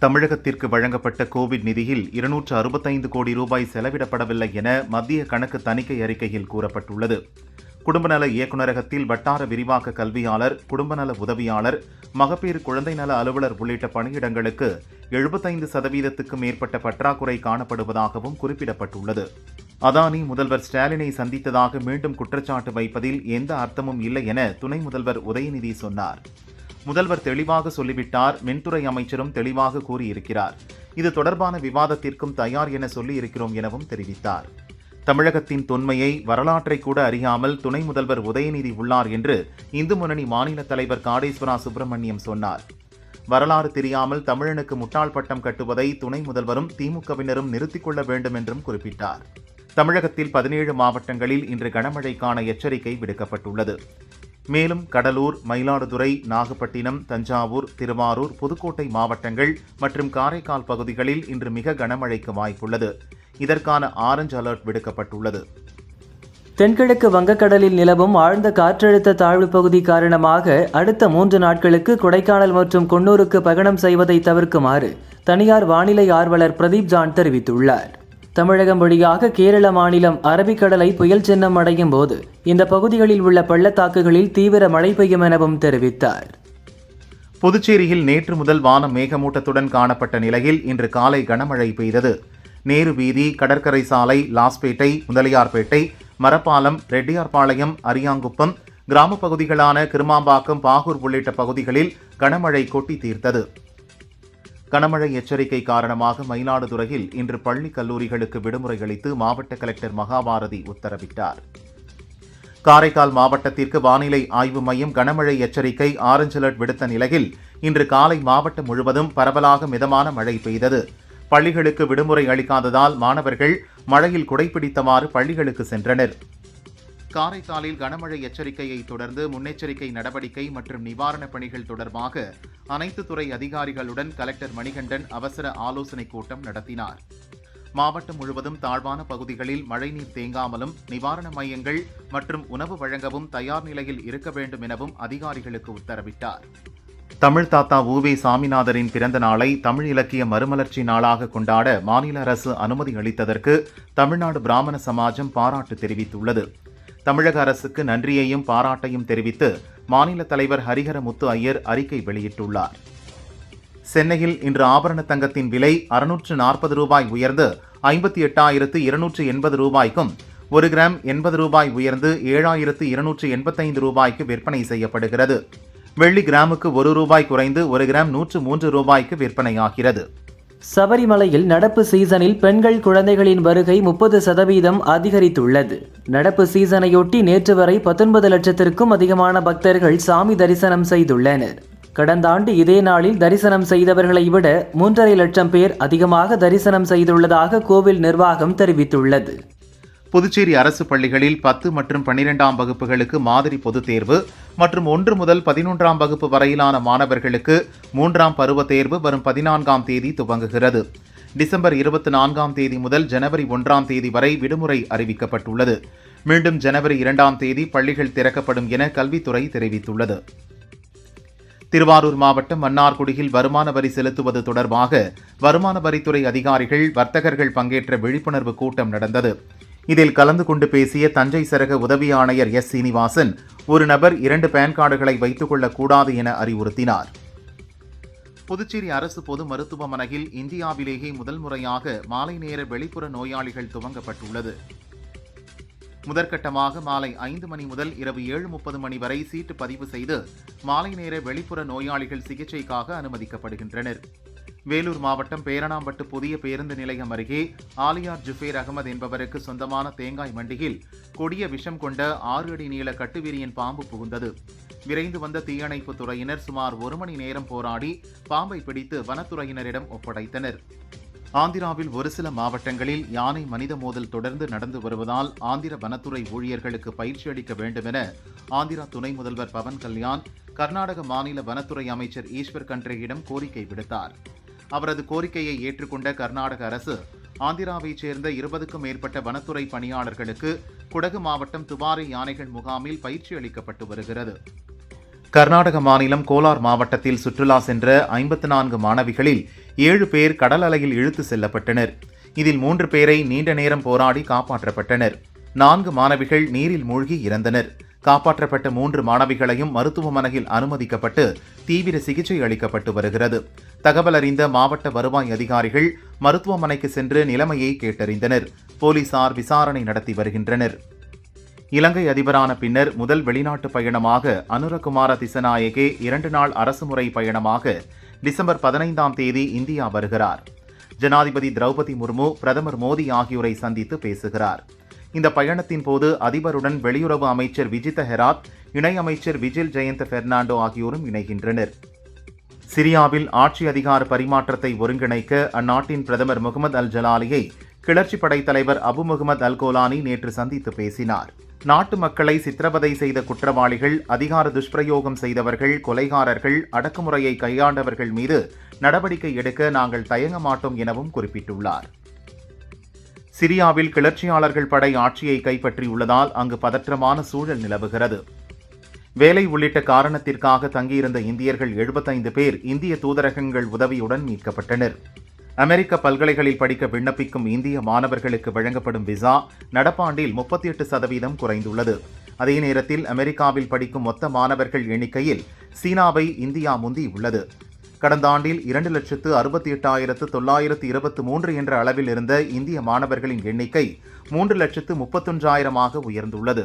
தமிழகத்திற்கு வழங்கப்பட்ட கோவிட் நிதியில் இருநூற்று அறுபத்தைந்து கோடி ரூபாய் செலவிடப்படவில்லை என மத்திய கணக்கு தணிக்கை அறிக்கையில் கூறப்பட்டுள்ளது. குடும்பநல இயக்குநரகத்தில் வட்டார விரிவாக்க கல்வியாளர் குடும்பநல உதவியாளர் மகப்பேறு குழந்தை நல அலுவலர் உள்ளிட்ட பணியிடங்களுக்கு எழுபத்தைந்து சதவீதத்துக்கு மேற்பட்ட பற்றாக்குறை காணப்படுவதாகவும் குறிப்பிடப்பட்டுள்ளது. அதானி முதல்வர் ஸ்டாலினை சந்தித்ததாக மீண்டும் குற்றச்சாட்டு வைப்பதில் எந்த அர்த்தமும் இல்லை என துணை முதல்வர் உதயநிதி சொன்னார். முதல்வர் தெளிவாக சொல்லிவிட்டார். மின்துறை அமைச்சரும் தெளிவாக கூறியிருக்கிறார். இது தொடர்பான விவாதத்திற்கும் தயார் என சொல்லியிருக்கிறோம் எனவும் தெரிவித்தார். தமிழகத்தின் தொன்மையை வரலாற்றை கூட அறியாமல் துணை முதல்வர் உதயநிதி உள்ளார் என்று இந்து முன்னணி மாநில தலைவர் காடேஸ்வரா சுப்பிரமணியம் சொன்னார். வரலாறு தெரியாமல் தமிழனுக்கு முட்டாள் பட்டம் கட்டுவதை துணை முதல்வரும் திமுகவினரும் நிறுத்திக் கொள்ள வேண்டும் என்றும் குறிப்பிட்டார். தமிழகத்தில் பதினேழு மாவட்டங்களில் இன்று கனமழைக்கான எச்சரிக்கை விடுக்கப்பட்டுள்ளது. மேலும் கடலூர் மயிலாடுதுறை நாகப்பட்டினம் தஞ்சாவூர் திருவாரூர் புதுக்கோட்டை மாவட்டங்கள் மற்றும் காரைக்கால் பகுதிகளில் இன்று மிக கனமழைக்கு வாய்ப்புள்ளது. இதற்கான ஆரஞ்சு அலர்ட் விடுக்கப்பட்டுள்ளது. தென்கிழக்கு வங்கக்கடலில் நிலவும் ஆழ்ந்த காற்றழுத்த தாழ்வு பகுதி காரணமாக அடுத்த மூன்று நாட்களுக்கு கொடைக்கானல் மற்றும் குன்னூருக்கு பயணம் செய்வதை தவிர்க்குமாறு தனியார் வானிலை ஆர்வலர் பிரதீப் ஜான் தெரிவித்துள்ளார். தமிழகம் வழியாக கேரள மாநிலம் அரபிக்கடலை புயல் சின்னம் அடையும் போது இந்த பகுதிகளில் உள்ள பள்ளத்தாக்குகளில் தீவிர மழை பெய்யும் எனவும் தெரிவித்தார். புதுச்சேரியில் நேற்று முதல் வானம் மேகமூட்டத்துடன் காணப்பட்ட நிலையில் இன்று காலை கனமழை பெய்தது. நேரு வீதி கடற்கரை சாலை லாஸ்பேட்டை முதலியார்பேட்டை மரப்பாலம் ரெட்டியார்பாளையம் அரியாங்குப்பம் கிராமப் பகுதிகளான கிருமாம்பாக்கம் பாகூர் உள்ளிட்ட பகுதிகளில் கனமழை கொட்டி தீர்த்தது. கனமழை எச்சரிக்கை காரணமாக மயிலாடுதுறையில் இன்று பள்ளி கல்லூரிகளுக்கு விடுமுறை அளித்து மாவட்ட கலெக்டர் மகாபாரதி உத்தரவிட்டார். காரைக்கால் மாவட்டத்திற்கு வானிலை ஆய்வு மையம் கனமழை எச்சரிக்கை ஆரஞ்சு அலர்ட் விடுத்த நிலையில் இன்று காலை மாவட்டம் முழுவதும் பரவலாக மிதமான மழை பெய்தது. பள்ளிகளுக்கு விடுமுறை அளிக்காததால் மாணவர்கள் மழையில் குடைபிடித்தவாறு பள்ளிகளுக்கு சென்றனர். காரைக்காலில் கனமழை எச்சரிக்கையை தொடர்ந்து முன்னெச்சரிக்கை நடவடிக்கை மற்றும் நிவாரணப் பணிகள் தொடர்பாக அனைத்து துறை அதிகாரிகளுடன் கலெக்டர் மணிகண்டன் அவசர ஆலோசனைக் கூட்டம் நடத்தினார். மாவட்டம் முழுவதும் தாழ்வான பகுதிகளில் மழைநீர் தேங்காமலும் நிவாரண மையங்கள் மற்றும் உணவு வழங்கவும் தயார் நிலையில் இருக்க வேண்டும் எனவும் அதிகாரிகளுக்கு உத்தரவிட்டார். தமிழ் தாத்தா உவே சாமிநாதரின் பிறந்த நாளை தமிழ் இலக்கிய மறுமலர்ச்சி நாளாக கொண்டாட மாநில அரசு அனுமதி அளித்ததற்கு தமிழ்நாடு பிராமண சமாஜம் பாராட்டு தெரிவித்துள்ளது. தமிழக அரசுக்கு நன்றியையும் பாராட்டையும் தெரிவித்து மாநில தலைவர் ஹரிஹர முத்து ஐயர் அறிக்கை வெளியிட்டுள்ளார். சென்னையில் இன்று ஆபரண தங்கத்தின் விலை அறுநூற்று நாற்பது ரூபாய் உயர்ந்து ஐம்பத்தி எட்டாயிரத்து இருநூற்று எண்பது ரூபாய்க்கும் ஒரு கிராம் எண்பது ரூபாய் உயர்ந்து ஏழாயிரத்து இருநூற்று எண்பத்தைந்து ரூபாய்க்கு விற்பனை செய்யப்படுகிறது. வெள்ளி கிராமுக்கு ஒரு ரூபாய் குறைந்து ஒரு கிராம் நூற்று மூன்று ரூபாய்க்கு விற்பனையாகிறது. சபரிமலையில் நடப்பு சீசனில் பெண்கள் குழந்தைகளின் வருகை முப்பது சதவீதம் அதிகரித்துள்ளது. நடப்பு சீசனையொட்டி நேற்று வரை பத்தொன்பது லட்சத்திற்கும் அதிகமான பக்தர்கள் சாமி தரிசனம் செய்துள்ளனர். கடந்த ஆண்டு இதே நாளில் தரிசனம் செய்தவர்களை விட மூன்றரை லட்சம் பேர் அதிகமாக தரிசனம் செய்துள்ளதாக கோவில் நிர்வாகம் தெரிவித்துள்ளது. புதுச்சேரி அரசு பள்ளிகளில் பத்து மற்றும் பன்னிரெண்டாம் வகுப்புகளுக்கு மாதிரி பொதுத் தேர்வு மற்றும் ஒன்று முதல் பதினொன்றாம் வகுப்பு வரையிலான மாணவர்களுக்கு மூன்றாம் பருவ தேர்வு வரும் பதினான்காம் தேதி துவங்குகிறது. டிசம்பர் இருபத்தி நான்காம் தேதி முதல் ஜனவரி ஒன்றாம் தேதி வரை விடுமுறை அறிவிக்கப்பட்டுள்ளது. மீண்டும் ஜனவரி இரண்டாம் தேதி பள்ளிகள் திறக்கப்படும் என கல்வித்துறை தெரிவித்துள்ளது. திருவாரூர் மாவட்டம் மன்னார்குடியில் வருமான வரி செலுத்துவது தொடர்பாக வருமான வரித்துறை அதிகாரிகள் வர்த்தகர்கள் பங்கேற்ற விழிப்புணர்வு கூட்டம் நடந்தது. இதில் கலந்து கொண்டு பேசிய தஞ்சை சரக உதவி ஆணையர் எஸ். சீனிவாசன் ஒரு நபர் இரண்டு பேன் கார்டுகளை வைத்துக் கொள்ளக்கூடாது என அறிவுறுத்தினார். புதுச்சேரி அரசு பொது மருத்துவமனையில் இந்தியாவிலேயே முதல் முறையாக மாலை நேர வெளிப்புற நோயாளிகள் துவங்கப்பட்டுள்ளது. முதற்கட்டமாக மாலை ஐந்து மணி முதல் இரவு ஏழு முப்பது மணி வரை சீட்டு பதிவு செய்து மாலை நேர வெளிப்புற நோயாளிகள் சிகிச்சைக்காக அனுமதிக்கப்படுகின்றனர். வேலூர் மாவட்டம் பேரணாம்பட்டு புதிய பேருந்து நிலையம் அருகே ஆலியார் ஜுஃபேர் அகமது என்பவருக்கு சொந்தமான தேங்காய் மண்டியில் கொடிய விஷம் கொண்ட ஆறு அடி நீள கட்டுவிரியன் பாம்பு புகுந்தது. விரைந்து வந்த தீயணைப்பு துறையினர் சுமார் ஒரு மணி நேரம் போராடி பாம்பை பிடித்து வனத்துறையினரிடம் ஒப்படைத்தனர். ஆந்திராவில் ஒரு சில மாவட்டங்களில் யானை மனித மோதல் தொடர்ந்து நடந்து வருவதால் ஆந்திர வனத்துறை ஊழியர்களுக்கு பயிற்சி அளிக்க வேண்டும் என ஆந்திரா துணை முதல்வர் பவன் கல்யாண் கர்நாடக மாநில வனத்துறை அமைச்சர் ஈஸ்வர் கன்ட்ரேயிடம் கோரிக்கை விடுத்தார். அவரது கோரிக்கையை ஏற்றுக்கொண்ட கர்நாடக அரசு ஆந்திராவைச் சேர்ந்த இருபதுக்கும் மேற்பட்ட வனத்துறை பணியாளர்களுக்கு குடகு மாவட்டம் துவாரை யானைகள் முகாமில் பயிற்சி அளிக்கப்பட்டு வருகிறது. கர்நாடக மாநிலம் கோலார் மாவட்டத்தில் சுற்றுலா சென்ற ஐம்பத்து நான்கு மாணவிகளில் ஏழு பேர் கடல் அலையில் இழுத்து செல்லப்பட்டனர். இதில் மூன்று பேரை நீண்ட நேரம் போராடி காப்பாற்றப்பட்டனர். நான்கு மாணவிகள் நீரில் மூழ்கி இறந்தனர். காப்பாற்றப்பட்ட மூன்று மாணவிகளையும் மருத்துவமனையில் அனுமதிக்கப்பட்டு தீவிர சிகிச்சை அளிக்கப்பட்டு வருகிறது. தகவல் அறிந்த மாவட்ட வருவாய் அதிகாரிகள் மருத்துவமனைக்கு சென்று நிலைமையை கேட்டறிந்தனர். போலீசார் விசாரணை நடத்தி வருகின்றனர். இலங்கை அதிபரான பின்னர் முதல் வெளிநாட்டு பயணமாக அனுரகுமார திசநாயகே இரண்டு நாள் அரசுமுறை பயணமாக டிசம்பர் பதினைந்தாம் தேதி இந்தியா வருகிறார். ஜனாதிபதி திரௌபதி முர்மு பிரதமர் மோடி ஆகியோரை சந்தித்து பேசுகிறார். இந்த பயணத்தின் போது அதிபருடன் வெளியுறவு அமைச்சர் விஜித ஹெராத் இணையமைச்சர் விஜில் ஜெயந்த் பெர்னாண்டோ ஆகியோரும் இணைகின்றனர். சிரியாவில் ஆட்சி அதிகார பரிமாற்றத்தை ஒருங்கிணைக்க அந்நாட்டின் பிரதமர் முகமது அல் ஜலாலியை கிளர்ச்சி படை தலைவர் அபு முகமது அல் கோலானி நேற்று சந்தித்து பேசினார். நாட்டு மக்களை சித்திரவதை செய்த குற்றவாளிகள் அதிகார துஷ்பிரயோகம் செய்தவர்கள் கொலைகாரர்கள் அடக்குமுறையை கையாண்டவர்கள் மீது நடவடிக்கை எடுக்க நாங்கள் தயங்க மாட்டோம் எனவும் குறிப்பிட்டுள்ளார். சிரியாவில் கிளர்ச்சியாளர்கள் படை ஆட்சியை கைப்பற்றியுள்ளதால் அங்கு பதற்றமான சூழல் நிலவுகிறது. வேலை உள்ளிட்ட காரணத்திற்காக தங்கியிருந்த இந்தியர்கள் 75 பேர் இந்திய தூதரகங்கள் உதவியுடன் மீட்கப்பட்டனர். அமெரிக்க பல்கலைகளில் படிக்க விண்ணப்பிக்கும் இந்திய மாணவர்களுக்கு வழங்கப்படும் விசா நடப்பாண்டில் 38% சதவீதம் குறைந்துள்ளது. அதே நேரத்தில் அமெரிக்காவில் படிக்கும் மொத்த மாணவர்கள் எண்ணிக்கையில் சீனாவை இந்தியா முந்தி உள்ளது கடந்த ஆண்டில் இரண்டு லட்சத்து அறுபத்தி எட்டாயிரத்து தொள்ளாயிரத்து இருபத்து மூன்று என்ற அளவில் இருந்த இந்திய மாணவர்களின் எண்ணிக்கை மூன்று லட்சத்து முப்பத்தொன்றாயிரமாக உயர்ந்துள்ளது.